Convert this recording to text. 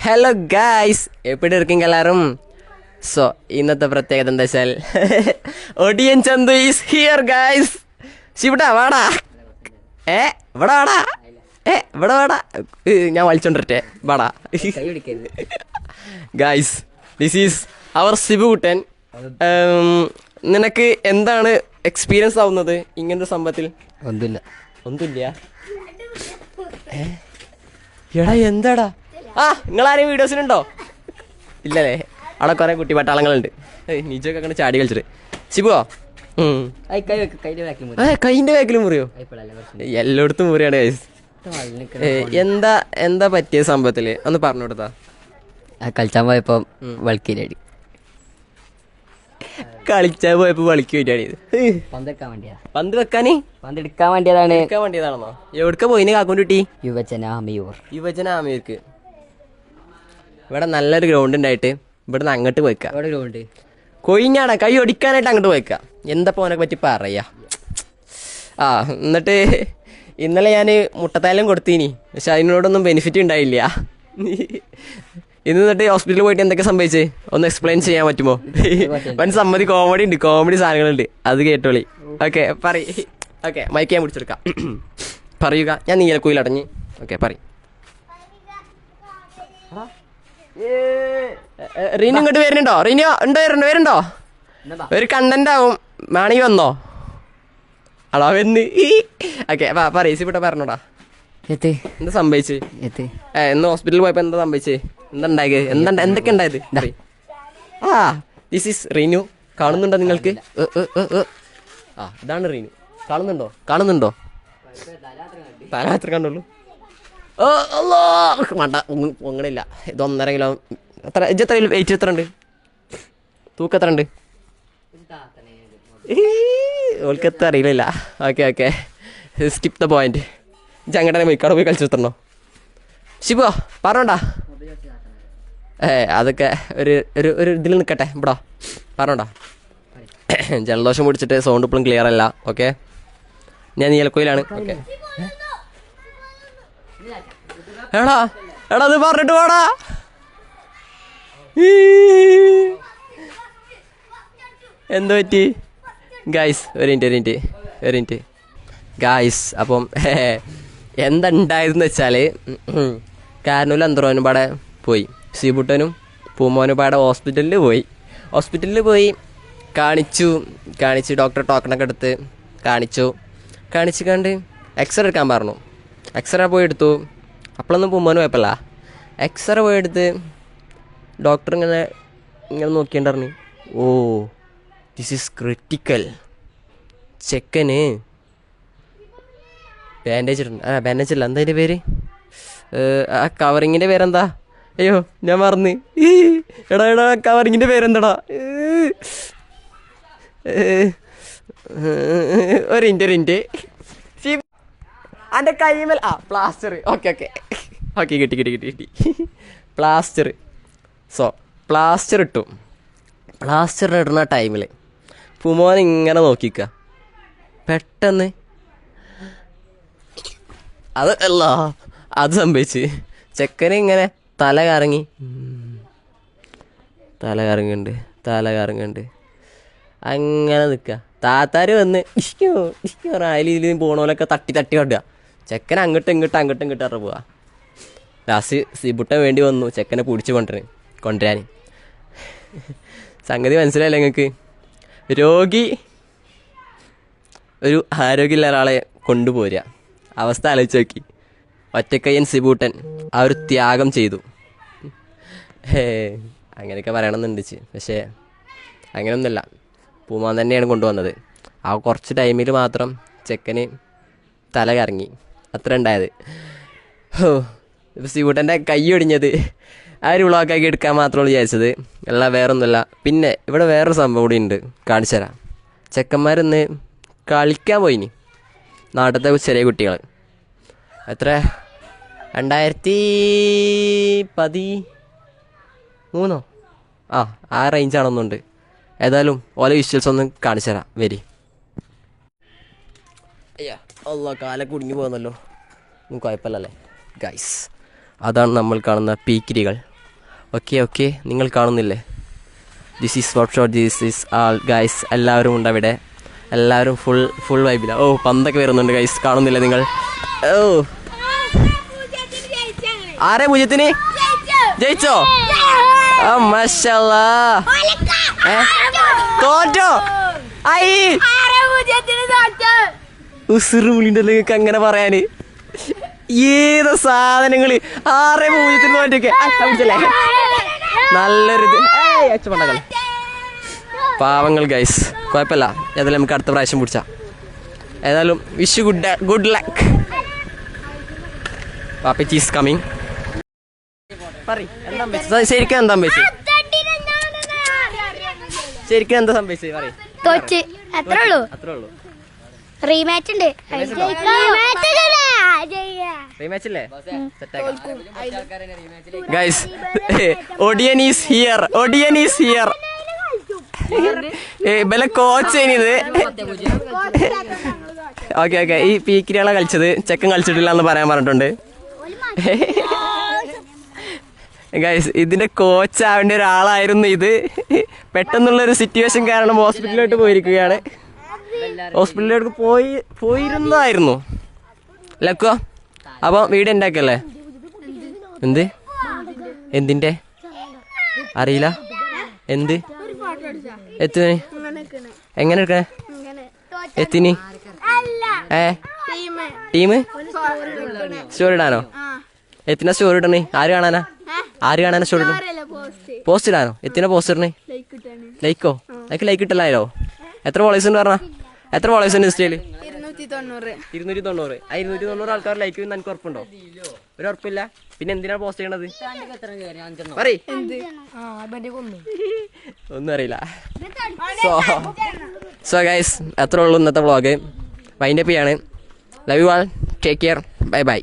Hello guys എപ്പിടി ഇരിക്കും കലാറും so ഇന്നത്തെ പ്രത്യേകത എന്താ വെച്ചാൽ Odiyan Chandu is here guys ഇവിടാ വാടാ. ഏ ഇവിടെ വാടാ. ഏ ഇവിടെ വാടാ. ഞാൻ വലിച്ചോണ്ടിരട്ടെ. വാടാ. Guys this is our Shivakuttan നിനക്ക് എന്താണ് എക്സ്പീരിയൻസ് ആവുന്നത് ഇങ്ങനത്തെ സംഭവത്തിൽ? ഒന്നുമില്ല. ഒന്നുമില്ല. ഏ? എടാ എന്താടാ? ആ നിങ്ങൾ ആരെയും വീഡിയോസിനുണ്ടോ ഇല്ലല്ലേ. അവിടെ കുറെ കുട്ടി പട്ടാളങ്ങളുണ്ട്. നിജൊക്കെ അങ്ങനെ ചാടി കളിച്ചിട്ട്. ശിബുവോ? കൈന്റെ ബാക്കിൽ മുറിയോ? എല്ലായിടത്തും മുറിയാണ് എന്താ എന്താ പറ്റിയ സംഭവത്തിൽ? ഒന്ന് പറഞ്ഞു കൊടുത്താ. കളിച്ചാൻ പോയപ്പോ വൾക്കിലടി കളിച്ചാൻ പോയപ്പോ വളിക്ക് വേണ്ടിയാണ് പന്ത് വേണ്ടിയാ. പന്ത് വെക്കാന്? പന്തെടുക്കാൻ വേണ്ടിയതാണ്. എടുക്കാൻ വേണ്ടിയതാണെന്നോ? എവിടക്ക പോയിന് കാക്കൂൻ കുട്ടി യുവജന അമയൂർ യുവജന അമീർക്ക് ഇവിടെ നല്ലൊരു ഗ്രൗണ്ട് ഉണ്ടായിട്ട് ഇവിടെ നിന്ന് അങ്ങോട്ട് പോയിക്കാം. അവിടെ ഗ്രൗണ്ട് കൊയിഞ്ഞാടാ കൈ ഒടിക്കാനായിട്ട് അങ്ങോട്ട് പോയിക്കാം. എന്താ പോനെ പറ്റി പറയാ? ആ എന്നിട്ട് ഇന്നലെ ഞാൻ മുട്ടത്തായാലും കൊടുത്തീനി. പക്ഷെ അതിനോടൊന്നും ബെനിഫിറ്റ് ഉണ്ടായില്ല ഇന്ന് എന്നിട്ട് ഹോസ്പിറ്റലിൽ പോയിട്ട് എന്തൊക്കെ സംഭവിച്ചേ? ഒന്ന് എക്സ്പ്ലെയിൻ ചെയ്യാൻ പറ്റുമോ? വൻ സമ്മതി കോമഡി ഉണ്ട് കോമഡി സാധനങ്ങളുണ്ട്. അത് കേട്ടോളി. ഓക്കെ പറ ഓക്കെ മൈക്ക് ഞാൻ പിടിച്ചെടുക്കാം. പറയുക. ഞാൻ നീലക്കുയിൽ അടഞ്ഞ്. ഓക്കെ പറ റീനു ഇങ്ങോട്ട് വരുന്നുണ്ടോ? റീനു ഉണ്ടോ? വരുന്നുണ്ടോ? വരുന്നുണ്ടോ? ഒരു കണ്ടന്റ് ആവും. വേണമെങ്കിൽ വന്നോ? അളാ വന്ന്. ഓക്കെ പറയ് സിപ്പിട്ട പറഞ്ഞോടാ. എത്തി. എന്താ സംഭവിച്ച്? എത്തി. ഇന്ന് ഹോസ്പിറ്റലിൽ പോയപ്പോ എന്താ സംഭവിച്ചേ? എന്തുണ്ടായത് എന്താ എന്തൊക്കെ ഉണ്ടായത്. ആ ദിസ് ഈസ് റീനു. കാണുന്നുണ്ടോ നിങ്ങൾക്ക്. ആ ഇതാണ് റീനു. കാണുന്നുണ്ടോ? കാണുന്നുണ്ടോ? തലാത്ര കണ്ടുള്ളൂ. വേണ്ട പൊങ്ങണില്ല ഇത് ഒന്നര കിലോ എത്ര ഇജ്ജ് എത്ര വെയിറ്റ് എത്ര ഉണ്ട് തൂക്കം എത്ര ഉണ്ട് ഓൾക്ക് എത്ര അറിയില്ല. Okay okay. Skip the point ചങ്ങടനെ പോയി കട പോയി കളിച്ചിരുത്തണോ ശിവോ പറഞ്ഞോണ്ടാ. ഏ അതൊക്കെ ഒരു ഒരു ഒരു ഇതിൽ നിൽക്കട്ടെ ഇവിടോ. പറഞ്ഞോണ്ടാ. ജലദോഷം പിടിച്ചിട്ട് സൗണ്ട് ഇപ്പോഴും ക്ലിയർ അല്ല ഓക്കെ? ഞാൻ നീലക്കോയിലാണ് ഓക്കെ? എടാ എടാ അത് പറഞ്ഞിട്ട് ഈ. എന്ത് പറ്റി? ഗായ്സ് ഒരു മിനിറ്റ് ഒരു മിനിറ്റ് ഒരു മിനിറ്റ്. ഗായ്സ് അപ്പം എന്തുണ്ടായതെന്ന് വെച്ചാൽ കാരണൂലും അന്തറോനും പാടെ പോയി. സീബുട്ടനും പൂമോനും പാടെ ഹോസ്പിറ്റലിൽ പോയി. ഹോസ്പിറ്റലിൽ പോയി കാണിച്ചു കാണിച്ച് ഡോക്ടർ ടോക്കണൊക്കെ എടുത്ത് കാണിച്ചു. കാണിച്ച് കണ്ട് എക്സ്റേ എടുക്കാൻ പറഞ്ഞു. എക്സ്റേ പോയി എടുത്തു. അപ്പോഴൊന്നും പോകുമ്പോൾ കുഴപ്പമില്ല. എക്സ്റേ പോയി എടുത്ത് ഡോക്ടർ ഇങ്ങനെ ഇങ്ങനെ നോക്കിയിട്ടുണ്ടറിഞ്ഞു ഓ ദിസ് ഈസ് ക്രിറ്റിക്കൽ ചെക്കന് ബാൻഡേജ് ഇട്ടുണ്ട് ആ ബാൻഡേജ് അല്ല എന്താ അതിന്റെ പേര്? ആ കവറിങ്ങിന്റെ പേരെന്താ? അയ്യോ ഞാൻ മറന്ന്. എടാ എടാ കവറിങ്ങിന്റെ പേരെന്താടാ. ഒരു ഇന്റ് ഒരു എന്റെ കൈമൽ ആ പ്ലാസ്റ്റർ ഓക്കെ ഓക്കെ ഓക്കെ കിട്ടി കിട്ടി കിട്ടി കിട്ടി. പ്ലാസ്റ്റർ സോ പ്ലാസ്റ്റർ ഇട്ടു. പ്ലാസ്റ്റർ ഇടുന്ന ടൈമിൽ പുമോൻ ഇങ്ങനെ നോക്കിക്ക. പെട്ടെന്ന്. അത് അല്ല അത് സംഭവിച്ച്. ചെക്കന് ഇങ്ങനെ തല കറങ്ങി. തല കറങ്ങുന്നുണ്ട് തല കറങ്ങുന്നുണ്ട്. അങ്ങനെ നിൽക്കുക താത്താര് വന്ന് ഇഷ്കോ ഇഷ്കോ അതിൽ ഇതിൽ പോണോലൊക്കെ തട്ടി തട്ടി കണ്ടുക ചെക്കൻ അങ്ങോട്ടും ഇങ്ങോട്ടും അങ്ങോട്ടും ഇങ്ങോട്ടും ഇറ പോവാ. ലാസ്റ്റ് സിബുട്ടൻ വേണ്ടി വന്നു. ചെക്കനെ പിടിച്ച് കൊണ്ടുവരാൻ കൊണ്ടുവരാൻ. സംഗതി മനസ്സിലായില്ല നിങ്ങൾക്ക്? രോഗി ഒരു ആരോഗ്യമില്ല ഒരാളെ കൊണ്ടുപോരുക. അവസ്ഥ ആലോചിച്ച് നോക്കി. ഒറ്റക്കയ്യൻ സിബൂട്ടൻ ആ ഒരു ത്യാഗം ചെയ്തു. അങ്ങനെയൊക്കെ പറയണമെന്നുണ്ട് ചി. പക്ഷേ അങ്ങനെയൊന്നുമില്ല. പൂമാൻ തന്നെയാണ് കൊണ്ടുവന്നത്. ആ കുറച്ച് ടൈമിൽ മാത്രം ചെക്കന് തല കറങ്ങി. അത്ര ഉണ്ടായത്. ഹോ ഇപ്പോൾ സ്യൂട്ടന്റെ കൈ ഒടിഞ്ഞത്. ആ ഒരു വ്ളോഗാക്കി എടുക്കാൻ മാത്രമാണ് വിചാരിച്ചത്. അല്ല വേറൊന്നുമില്ല. പിന്നെ ഇവിടെ വേറൊരു സംഭവം കൂടി ഉണ്ട്. കാണിച്ചു തരാം. ചെക്കന്മാരിന്ന് കളിക്കാൻ പോയിനി. നാട്ടിലത്തെ ചെറിയ കുട്ടികൾ എത്ര രണ്ടായിരത്തി പതി മൂന്നോ ആ ആ റേഞ്ചാണെന്നുണ്ട് ഏതായാലും ഓല വിഷ്വൽസ് ഒന്ന് കാണിച്ചു തരാം. വരി. അയ്യാ. അല്ല കാല കുടുങ്ങി പോകുന്നല്ലോ. ഒന്നും കുഴപ്പമില്ലല്ലേ? ഗൈസ് അതാണ് നമ്മൾ കാണുന്ന പീക്കിരികൾ. ഓക്കെ ഓക്കെ നിങ്ങൾ കാണുന്നില്ലേ? This is what shot this is all guys എല്ലാവരും ഉണ്ട് അവിടെ. എല്ലാവരും ഫുൾ ഫുൾ വൈബില ഓ പന്തൊക്കെ വരുന്നുണ്ട് ഗൈസ് കാണുന്നില്ലേ നിങ്ങൾ? ഓ ആരെ പൂജ്യത്തിന്? ജയിച്ചോ? ആ മഷാല്ലാ? തോറ്റോ? ഐ. ഉസുറുമുളിന്റെ നിങ്ങൾക്ക് അങ്ങനെ പറയാന്. ഏത് സാധനങ്ങൾ. ആറെ പൂജ്യത്തിന് തോറ്റൊക്കെ നല്ലൊരു ഏയ് പാവങ്ങൾ ഗൈസ് കുഴപ്പമില്ല. ഏതായാലും നമുക്ക് അടുത്ത പ്രാവശ്യം പിടിച്ച. ഏതായാലും വിഷ് ഗുഡ് ഗുഡ് ലക്ക് പാപ്പ ചീസ് കമ്മിങ് ശരിക്കും എന്താ സംഭവിച്ചത് ശരിക്കും എന്താ സംഭവിച്ചത്? പറയും. അത്രേ ഉള്ളൂ. റീമാച്ച് ഉണ്ട്. റീമാച്ച് അല്ലേ guys Odiyan is here Odiyan is here coach ഇത് ഓക്കെ ഓക്കെ ഈ പീക്കിരികളെ കളിച്ചത്. ചെക്കൻ കളിച്ചിട്ടില്ല എന്ന് പറയാൻ പറഞ്ഞിട്ടുണ്ട്. ഗൈസ് ഇതിന്റെ കോച്ച് ആവേണ്ട ഒരാളായിരുന്നു ഇത്. പെട്ടെന്നുള്ള ഒരു സിറ്റുവേഷൻ കാരണം ഹോസ്പിറ്റലിലോട്ട് പോയിരിക്കുകയാണ്. ഹോസ്പിറ്റലിലേക്ക് പോയി പോയിരുന്നതായിരുന്നു. ലക്കോ അപ്പോൾ വീട് ഉണ്ടാക്കല്ലേ എന്ത്? എന്തിന്റെ? അറിയില്ല. എന്ത്? എത്തിന് എങ്ങനെ എടുക്കണേ? എത്തിന്? ഏ? ടീം സ്റ്റോറി ഇടാനോ? എത്തിനാ സ്റ്റോറി ഇടണേ? ആര് കാണാനാ? ആര് കാണാനാ സ്റ്റോറി ഇടണേ? പോസ്റ്റ് ഇടാനോ? എത്തിനാ പോസ്റ്റ് ഇടണേ? ലൈക്കോ ലൈക്ക്? ലൈക്ക് ഇട്ടല്ലോ എത്ര ഫോളോവേഴ്സ് ഉണ്ട് പറഞ്ഞാ? എത്ര ഫോളോവേഴ്സ് ഉണ്ട് ഇൻസ്റ്റയിൽ? ഇരുന്നൂറ്റി തൊണ്ണൂറ് ആ ഇരുന്നൂറ്റി തൊണ്ണൂറ് ആൾക്കാർ ലൈക്ക് ചെയ്യുന്ന എനിക്ക് ഉറപ്പുണ്ടോ? ഒരു ഉറപ്പില്ല. പിന്നെ എന്തിനാണ് പോസ്റ്റ് ചെയ്യണത്? പറയ്. ഒന്നും അറിയില്ല. സോ സോ ഗൈസ് എത്ര ഉള്ളൂ ഇന്നത്തെ വ്ളോഗ് വൈൻഡപ്പ് ചെയ്യാണ്. Love you all take care bye bye